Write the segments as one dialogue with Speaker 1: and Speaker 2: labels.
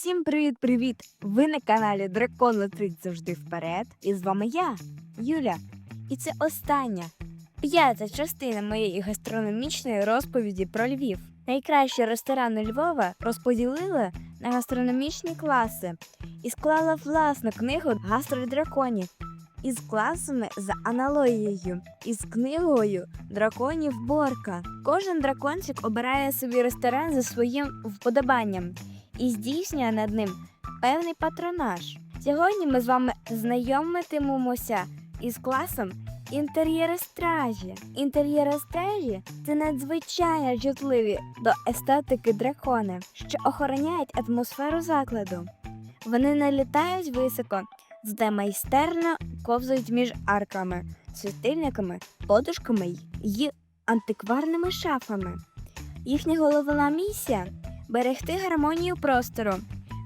Speaker 1: Всім привіт-привіт! Ви на каналі Дракон летить завжди вперед. І з вами я, Юля. І це остання п'ята частина моєї гастрономічної розповіді про Львів. Найкращі ресторани Львова розподілили на гастрономічні класи і склала власну книгу гастродраконів із класами за аналогією із книгою драконів Борка. Кожен дракончик обирає собі ресторан за своїм вподобанням і здійснює над ним певний патронаж. Сьогодні ми з вами знайомитимемося із класом інтер'єри стражі. Інтер'єри стражі це надзвичайно чутливі до естетики дракони, що охороняють атмосферу закладу. Вони не літають високо, зате майстерно ковзають між арками, світильниками, подушками й антикварними шафами. Їхня головна місія берегти гармонію простору,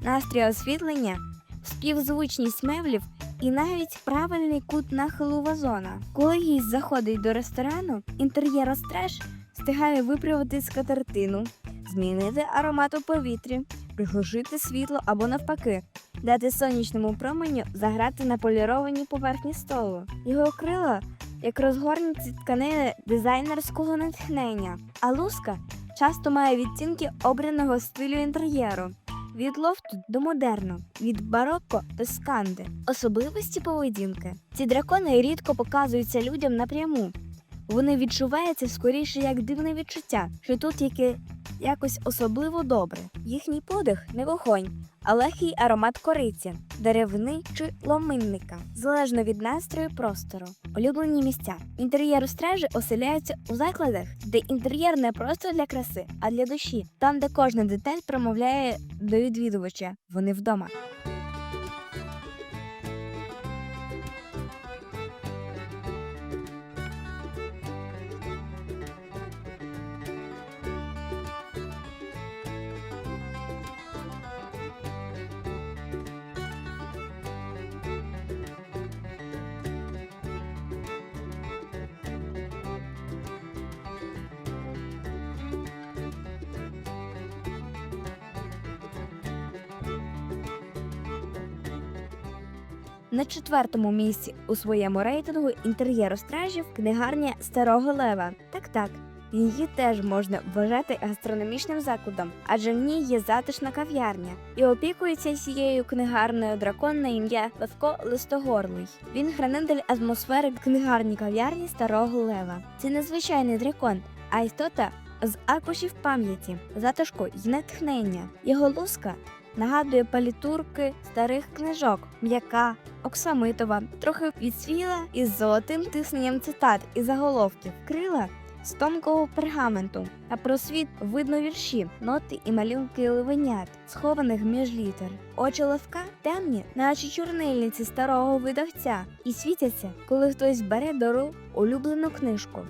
Speaker 1: настрій освітлення, співзвучність меблів і навіть правильний кут нахилу вазона. Коли гість заходить до ресторану, інтер'єр страж встигає виправити скатертину, змінити аромат у повітрі, приглушити світло або навпаки, дати сонячному променю заграти на полірованій поверхні столу. Його крила як розгорнуті тканини дизайнерського натхнення, а луска часто має відтінки обраного стилю інтер'єру. Від лофту до модерну, від барокко до сканди. Особливості поведінки. Ці дракони рідко показуються людям напряму. Вони відчуваються скоріше як дивне відчуття, що тут яке якось особливо добре. Їхній подих не вогонь, а легкий аромат кориці, деревни чи ломинника, залежно від настрою простору. Улюблені місця. Інтер'єру стражі оселяються у закладах, де інтер'єр не просто для краси, а для душі, там, де кожна деталь промовляє до відвідувача. Вони вдома. На четвертому місці у своєму рейтингу інтер'єру стражів книгарня Старого Лева. Так так. Її теж можна вважати гастрономічним закладом, адже в ній є затишна кав'ярня. І опікується цією книгарнею дракон на ім'я Левко Листогорлий. Він хранитель атмосфери книгарні кав'ярні Старого Лева. Це незвичайний дракон, а істота з аркушів пам'яті, затишку й натхнення. Його луска нагадує палітурки старих книжок, м'яка, оксамитова, трохи відсвіла із золотим тисненням цитат і заголовків, крила з тонкого пергаменту, а про світ видно вірші, ноти і малюнки ливенят, схованих між літер. Очі левка темні, наче чорнильниці старого видавця, і світяться, коли хтось бере до рук улюблену книжку.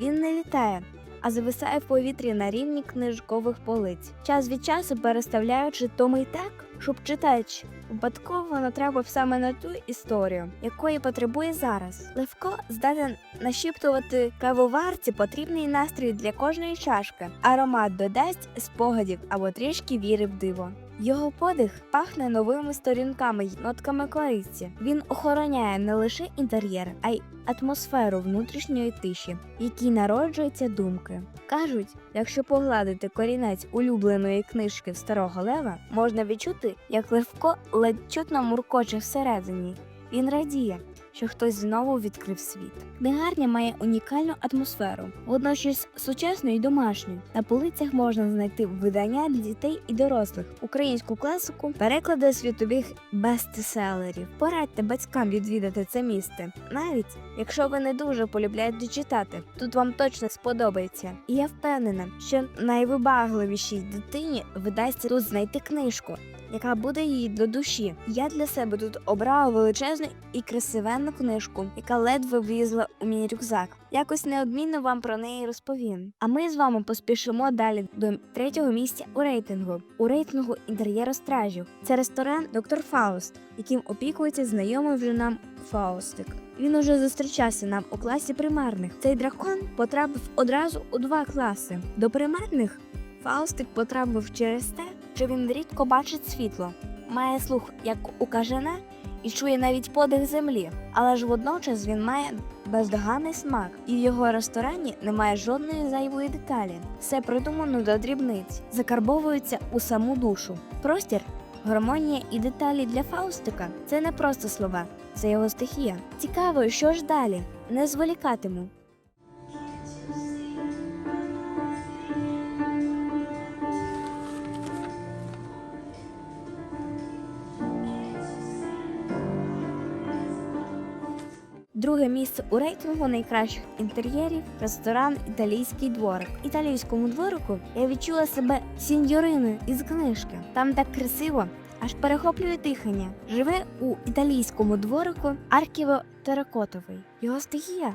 Speaker 1: Він не літає, а зависає в повітрі на рівні книжкових полиць, час від часу переставляючи томи так, щоб читач випадково натрапив саме на ту історію, якої потребує зараз. Левко здатен нашіптувати кавоварці потрібний настрій для кожної чашки. Аромат додасть спогадів або трішки віри в диво. Його подих пахне новими сторінками й нотками кориці. Він охороняє не лише інтер'єр, а й атмосферу внутрішньої тиші, в якій народжуються думки. Кажуть, якщо погладити корінець улюбленої книжки старого лева, можна відчути, як левко ледь чутно муркоче всередині. Він радіє, що хтось знову відкрив світ. Книгарня має унікальну атмосферу, водночас сучасну і домашню. На полицях можна знайти видання для дітей і дорослих, українську класику, переклади світових бестселерів. Порадьте батькам відвідати це місце, навіть якщо ви не дуже полюбляєте читати. Тут вам точно сподобається. І я впевнена, що найвибагливішій дитині видасться тут знайти книжку, яка буде їй до душі. Я для себе тут обрала величезну і красивенну книжку, яка ледве влізла у мій рюкзак. Якось неодмінно вам про неї розповім. А ми з вами поспішимо далі до третього місця у рейтингу. У рейтингу інтер'єру стражів. Це ресторан Доктор Фауст, яким опікується знайомий вже нам Фаустик. Він уже зустрічався нам у класі примарних. Цей дракон потрапив одразу у два класи. До примарних Фаустик потрапив через те, що він рідко бачить світло, має слух, як у кажана, і чує навіть подих землі. Але ж водночас він має бездоганний смак, і в його ресторані немає жодної зайвої деталі. Все придумано до дрібниць, закарбовується у саму душу. Простір, гармонія і деталі для Фаустика це не просто слова, це його стихія. Цікаво, що ж далі? Не зволікатиму. Друге місце у рейтингу найкращих інтер'єрів ресторан Італійський дворик. Італійському дворику я відчула себе сіньориною із книжки. Там так красиво, аж перехоплює дихання. Живе у італійському дворику Арківо Теракотовий. Його стихія.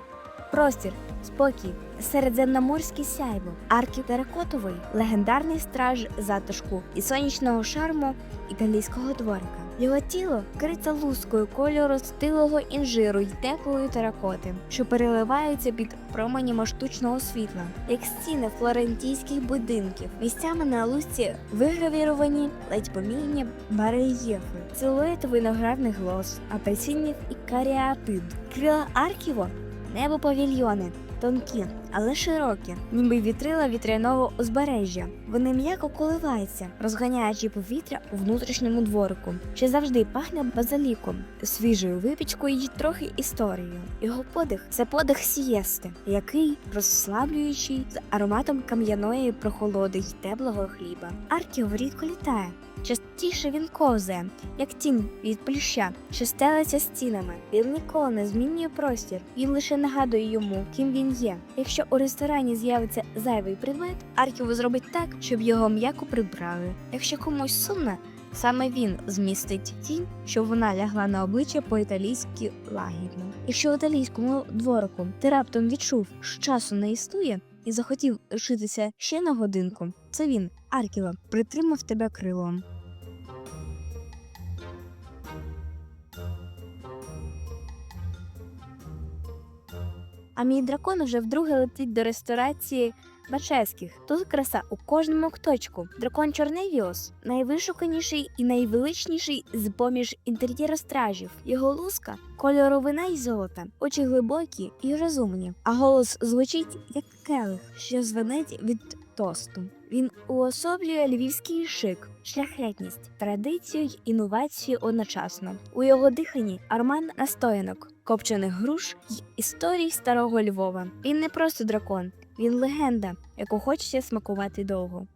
Speaker 1: Простір, спокій, середземноморське сяйво, Арків Теракотовий, легендарний страж затишку і сонячного шарму італійського дворика. Його тіло вкрите лускою кольору стилого інжиру й теплої теракоти, що переливаються під променями штучного світла, як стіни флорентійських будинків. Місцями на лусці вигравіровані ледь помітні барельєфи, силуети виноградних глоз, апельсинів і каріатид. Крила Арківо небо павільйони. Тонкі, але широкі, ніби вітрила вітряного узбережжя. Вони м'яко коливаються, розганяючи повітря у внутрішньому дворику, що завжди пахне базиліком, свіжою випічкою і трохи історією. Його подих це подих сієсти, який розслаблюючий з ароматом кам'яної прохолоди й теплого хліба. Арків рідко літає. Частіше він ковзає, як тінь від плюща, що стелиться стінами. Він ніколи не змінює простір. Він лише нагадує йому, ким він є. Якщо у ресторані з'явиться зайвий предмет, Арків зробить так, щоб його м'яко прибрали. Якщо комусь сумно, саме він змістить тінь, щоб вона лягла на обличчя по-італійськи лагідно. Якщо у італійському дворику ти раптом відчув, що часу не існує, і захотів лишитися ще на годинку, це він, Аркіла, притримав тебе крилом. А мій дракон вже вдруге летить до ресторації Бачевських. Тут краса у кожному кточку. Дракон Чорневіус найвишуканіший і найвеличніший з поміж інтер'єростражів. Його луска кольору вина й золота, очі глибокі і розумні, а голос звучить як келих, що звенить від тосту. Він уособлює львівський шик, шляхетність, традицію й інновацію одночасно. У його диханні аромат настоянок, копчених груш й історій старого Львова. Він не просто дракон, він легенда, яку хочеться смакувати довго.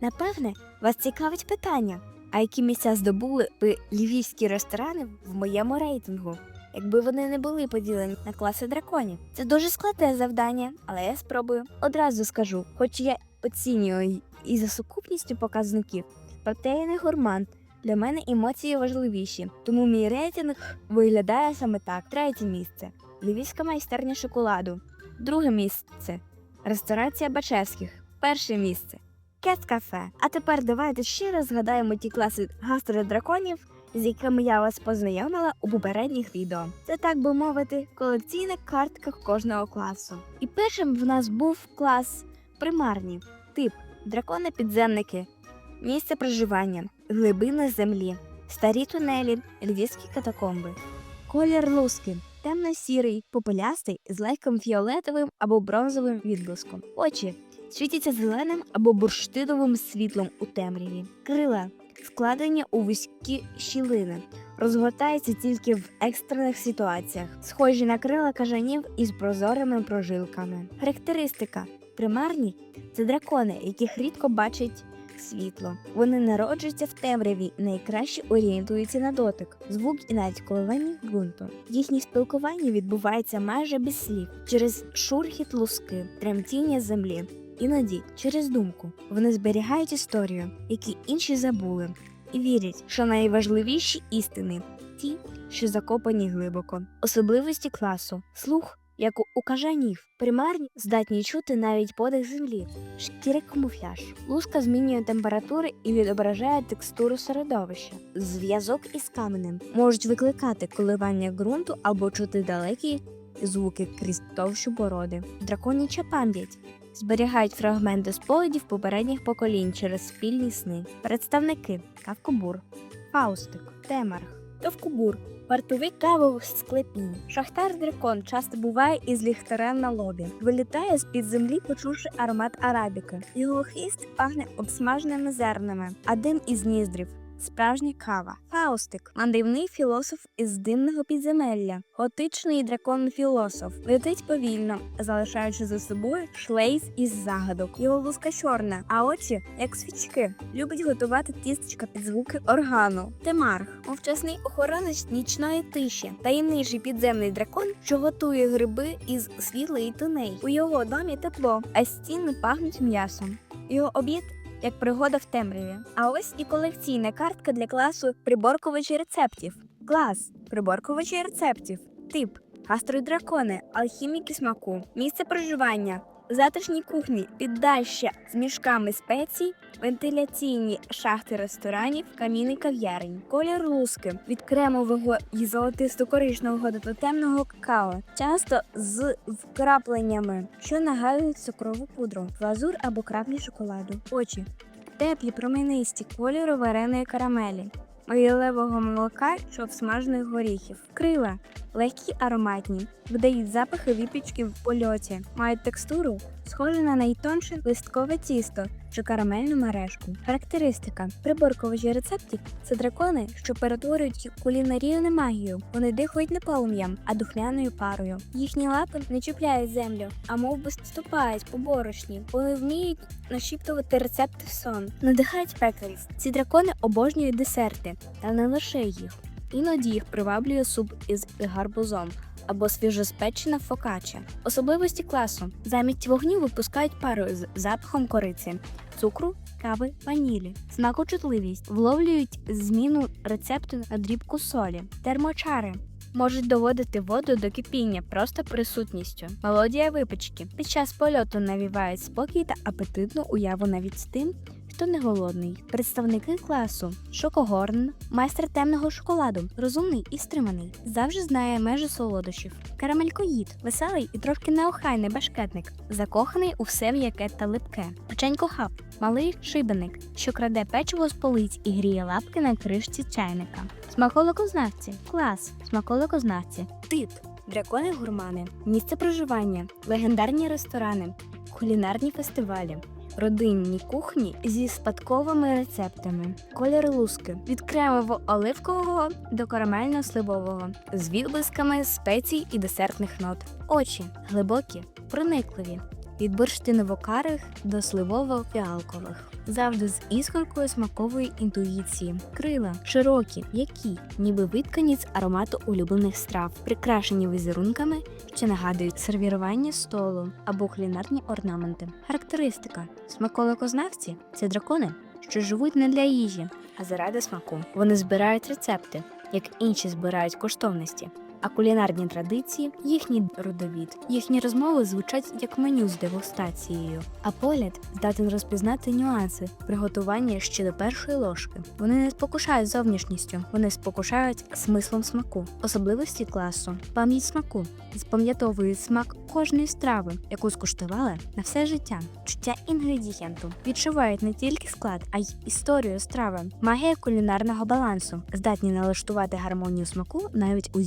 Speaker 1: Напевне, вас цікавить питання, а які місця здобули би львівські ресторани в моєму рейтингу, якби вони не були поділені на класи драконів. Це дуже складне завдання, але я спробую. Одразу скажу, хоч я оцінюю і за сукупністю показників, проте я не гурман. Для мене емоції важливіші, тому мій рейтинг виглядає саме так: третє місце львівська майстерня шоколаду, друге місце ресторація Бачевських, перше місце Кет кафе. А тепер давайте ще раз згадаємо ті класи гастродраконів, з якими я вас познайомила у попередніх відео. Це так би мовити, колекційна картка кожного класу. І першим в нас був клас примарні, тип дракони-підземники, місце проживання, глибини землі, старі тунелі, львівські катакомби. Колір луски темно-сірий, попелястий з легким фіолетовим або бронзовим відблиском. Очі світяться зеленим або бурштиновим світлом у темряві. Крила складені у вузькі щілини, розгортаються тільки в екстрених ситуаціях, схожі на крила кажанів із прозорими прожилками. Характеристика примарні це дракони, яких рідко бачать світло. Вони народжуються в темряві і найкраще орієнтуються на дотик, звук і навіть коливання ґрунту. Їхнє спілкування відбувається майже без слів через шурхіт луски, тремтіння землі. Іноді через думку вони зберігають історію, які інші забули, і вірять, що найважливіші істини ті, що закопані глибоко. Особливості класу слух як у- кажанів. Примарні здатні чути навіть подих землі, шкіри камуфляж. Луска змінює температури і відображає текстуру середовища. Зв'язок із каменем можуть викликати коливання ґрунту або чути далекі звуки крізь товщу породи. Драконяча пам'ять зберігають фрагменти спогадів попередніх поколінь через спільні сни. Представники Кавкобур, Фаустик, Темарх, Товкобур, вартовий кавових склепінь. Шахтар дракон часто буває із ліхтарем на лобі. Вилітає з-під землі, почувши аромат арабіки. Його хвіст пахне обсмаженими зернами, а дим із ніздрів. Справжня кава. Фаустик мандрівний філософ із димного підземелля. Готичний дракон-філософ летить повільно, залишаючи за собою шлейф із загадок. Його луска чорна, а очі як свічки. Любить готувати тістечка під звуки органу. Темарх мовчасний охоронець нічної тиші, таємничий підземний дракон, що готує гриби із світла і туней. У його домі тепло, а стіни пахнуть м'ясом. Його обід як пригода в темряві. А ось і колекційна картка для класу приборкувачі рецептів. Клас приборкувачі рецептів. Тип гастродракони, алхіміки смаку, місце проживання. Затишні кухні, піддаща з мішками спецій, вентиляційні шахти ресторанів, каміни кав'ярень, колір луски від кремового і золотисто-коричневого до темного какао, часто з вкрапленнями, що нагадують цукрову пудру, глазур або краплі шоколаду, очі, теплі променисті кольору вареної карамелі. Могилевого молока чи обсмажених горіхів, крила легкі ароматні, видають запахи випічки в польоті, мають текстуру, схожу на найтонше листкове тісто чи карамельну мережку. Характеристика: приборковичі рецептів це дракони, що перетворюють кулінарію на магію. Вони дихають не полум'ям, а духмяною парою. Їхні лапи не чіпляють землю, а мов би ступають по борошні. Вони вміють нашіптувати рецепти в сон, надихають пекарів. Ці дракони обожнюють десерти, та не лише їх. Іноді їх приваблює суп із гарбузом або свіжоспечена фокача. Особливості класу замість вогню випускають пару з запахом кориці, цукру, кави, ванілі, смакочутливість, вловлюють зміну рецепту на дрібку солі, термочари. Можуть доводити воду до кипіння просто присутністю. Мелодія випічки під час польоту навівають спокій та апетитну уяву навіть з тим, хто не голодний. Представники класу. Шокогорн, майстер темного шоколаду, розумний і стриманий, завжди знає межі солодощів. Карамелькоїд, веселий і трошки неохайний башкетник, закоханий у все м'яке та липке. Печенько хап, малий шибеник, що краде печиво з полиць і гріє лапки на кришці чайника. Смаколикознавці, клас, смаколикознавці, тип. Дракони гурмани, місце проживання, легендарні ресторани, кулінарні фестивалі, родинні кухні зі спадковими рецептами, кольори луски від кремово-оливкового до карамельно-сливового, з відблисками спецій і десертних нот, очі глибокі, проникливі. Від бурштиново-карих до сливово-фіалкових, завжди з іскоркою смакової інтуїції, крила широкі, які, ніби виткані з аромату улюблених страв, прикрашені візерунками, що нагадують сервірування столу або кулінарні орнаменти. Характеристика: смаколикознавці це дракони, що живуть не для їжі, а заради смаку. Вони збирають рецепти, як інші збирають коштовності. А кулінарні традиції їхній родовід. Їхні розмови звучать як меню з дегустацією, а погляд здатен розпізнати нюанси приготування ще до першої ложки. Вони не спокушають зовнішністю, вони спокушають смислом смаку, особливості класу, пам'ять смаку, запам'ятовують смак кожної страви, яку скуштували на все життя, чуття інгредієнту, відчувають не тільки склад, а й історію страви, магія кулінарного балансу, здатні налаштувати гармонію смаку навіть у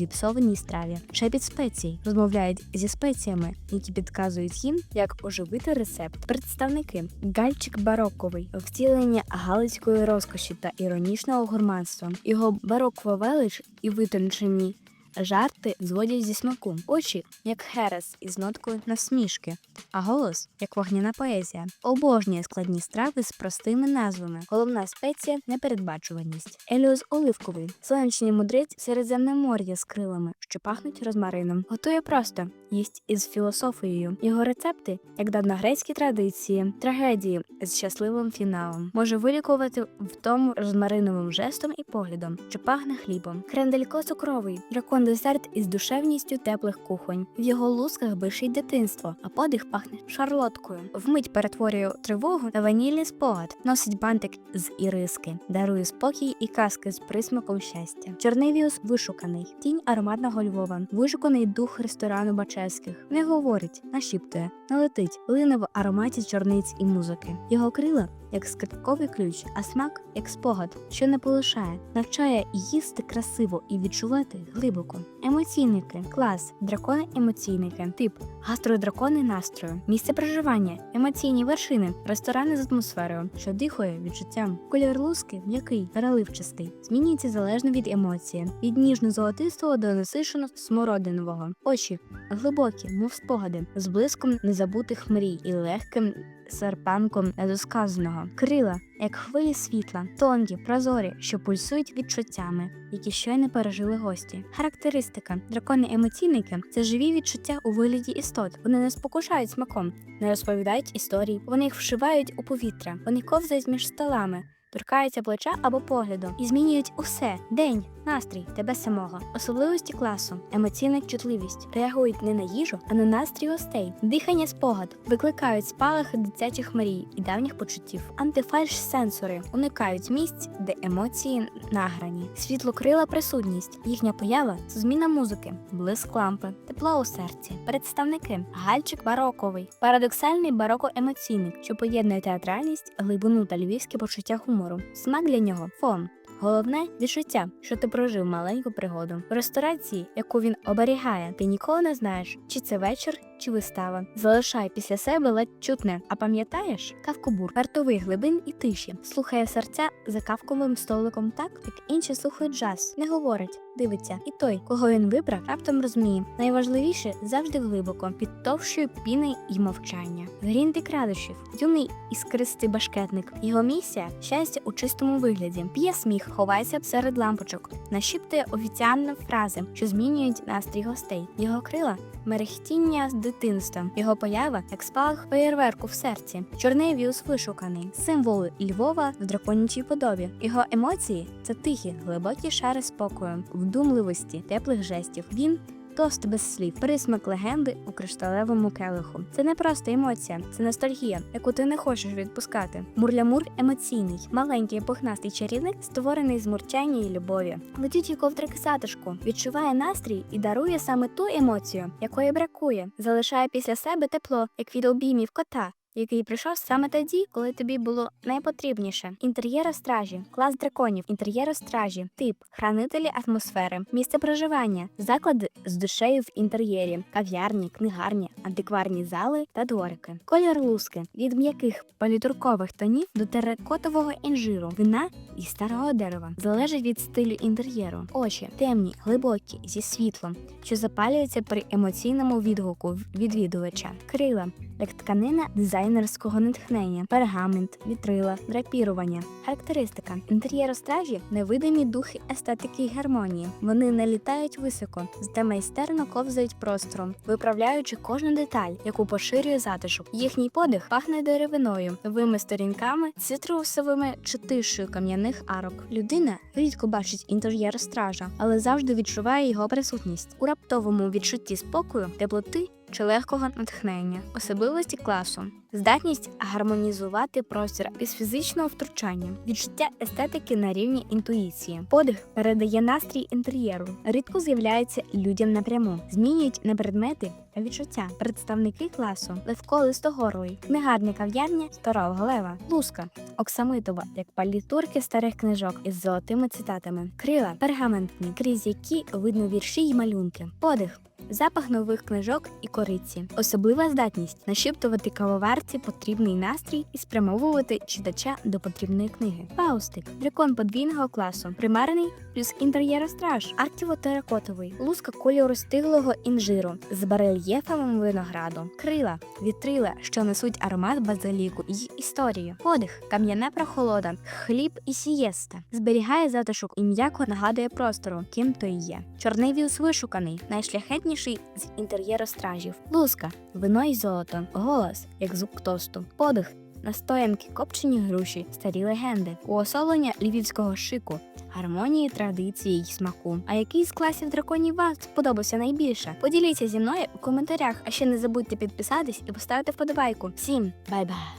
Speaker 1: зіпсованій страві. Шепіт спецій розмовляють зі спеціями, які підказують їм, як оживити рецепт. Представники гальчик бароковий, втілення галицької розкоші та іронічного гурманства. Його барокова велич і витончені жарти зводять зі смаку, очі як херес із ноткою насмішки, а голос як вогняна поезія. Обожнює складні страви з простими назвами. Головна спеція непередбачуваність. Еліос оливковий, сонячний мудрець Середземномор'я з крилами, що пахнуть розмарином. Готує просто. Їсть із філософією. Його рецепти, як давногрецькі традиції, трагедії з щасливим фіналом, може вилікувати в тому розмариновим жестом і поглядом, що пахне хлібом. Кренделько цукровий, дракон Дракон десерт із душевністю теплих кухонь. В його лусках бишить дитинство, а подих пахне шарлоткою. Вмить перетворює тривогу на ванільний спогад, носить бантик з іриски, дарує спокій і казки з присмаком щастя. Чорнивіус вишуканий, тінь ароматного Львова, вишуканий дух ресторану Бачевських. Не говорить, нашіптує, не летить, лине в ароматі чорниць і музики. Його крила як скрипковий ключ, а смак як спогад, що не полишає, навчає їсти красиво і відчувати глибоко. Емоційники, клас, дракони-емоційники, тип. Гастродракони настрою, місце проживання, емоційні вершини, ресторани з атмосферою, що дихає відчуттям. Колір луски м'який, переливчастий, змінюється залежно від емоції, від ніжно-золотистого до насишено смородинового. Очі. Глибокі, мов спогади, з блиском незабутих мрій і легким серпанком недосказаного. Крила, як хвилі світла, тонкі, прозорі, що пульсують відчуттями, які щойно пережили гості. Характеристика дракони-емоційники це живі відчуття у вигляді істот. Вони не спокушають смаком, не розповідають історій, вони їх вшивають у повітря, вони ковзають між столами. Торкаються плеча або погляду і змінюють усе день, настрій тебе самого, особливості класу, емоційна чутливість, реагують не на їжу, а на настрій гостей, дихання спогад, викликають спалахи дитячих мрій і давніх почуттів, антифальш-сенсори уникають місць, де емоції награні, світлокрила присутність, їхня поява це зміна музики, блиск лампи, тепло у серці, представники, гальчик бароковий, парадоксальний бароко-емоційник, що поєднує театральність, глибину та львівське почуття гумору. Смак для нього фон. Головне відчуття, що ти прожив маленьку пригоду. В ресторації, яку він оберігає, ти ніколи не знаєш, чи це вечір, чи вистава. Залишай після себе ледь чутне. А пам'ятаєш кавкобур, вартовий глибин і тиші, слухає серця за кавковим столиком так, як інші слухають джаз, не говорить, дивиться. І той, кого він вибрав, раптом розуміє. Найважливіше завжди глибоко, під товщою піни і мовчання. Грінти крадощів, юний іскристий башкетник. Його місія щастя у чистому вигляді. П'є сміх, ховається серед лампочок, нашіптує офіціальні фрази, що змінюють настрій гостей. Його крила мерехтіння з дитинства, його поява як спалах феєрверку в серці. Чорний віус вишуканий, символи Львова в драконячій подобі. Його емоції це тихі, глибокі шари спокою, вдумливості, теплих жестів. Він Тост без слів, присмак легенди у кришталевому келиху. Це не просто емоція, це ностальгія, яку ти не хочеш відпускати. Мурлямур емоційний, маленький пухнастий чарівник, створений з мурчання і любові. Летючий ковдрик сатишку відчуває настрій і дарує саме ту емоцію, якої бракує, залишає після себе тепло, як від обіймів кота який прийшов саме тоді, коли тобі було найпотрібніше. Інтер'єра стражі, клас драконів, інтер'єра стражі, тип, хранителі атмосфери, місце проживання, заклади з душею в інтер'єрі, кав'ярні, книгарні, антикварні зали та дворики, колір луски. Від м'яких палітуркових тонів до теракотового інжиру, вина і старого дерева, залежить від стилю інтер'єру, очі темні, глибокі зі світлом, що запалюються при емоційному відгуку відвідувача, крила як тканина дизайнерського натхнення, пергамент, вітрила, драпірування. Характеристика інтер'єру стражі невидимі духи естетики й гармонії. Вони не літають високо, зате майстерно ковзають простором, виправляючи кожну деталь, яку поширює затишок. Їхній подих пахне деревиною, новими сторінками, цитрусовими чи тишею кам'яних арок. Людина рідко бачить інтер'єр стража, але завжди відчуває його присутність у раптовому відчутті спокою, теплоти чи легкого натхнення, особливості класу, здатність гармонізувати простір без фізичного втручання, відчуття естетики на рівні інтуїції. Подих передає настрій інтер'єру, рідко з'являється людям напряму, змінюють не предмети, а відчуття. Представники класу Левко Листогорлий, книгарня кав'ярня Старого Лева, Луска, Оксамитова, як палітурки старих книжок із золотими цитатами, крила пергаментні, крізь які видно вірші й малюнки, подих. Запах нових книжок і кориці, особлива здатність нашіптувати кавоварці потрібний настрій і спрямовувати читача до потрібної книги. Паустик, дракон подвійного класу, примарний плюс інтер'єростраж, арктіво-теракотовий, луска кольору стиглого інжиру з барельєфами винограду, крила, вітрила, що несуть аромат базиліку і історію, подих, кам'яна прохолода, хліб і сієста, зберігає затишок і м'яко нагадує простору, ким то і є. Чорний віус вишуканий, найшляхетніший з інтер'єростражів, луска, вино і золото, голос, як звук тосту, подих. настоянки копчені груші, старі легенди, уособлення львівського шику, гармонії традиції й смаку. А який з класів драконів вам сподобався найбільше? Поділіться зі мною у коментарях, а ще не забудьте підписатись і поставити вподобайку. Всім бай-бай!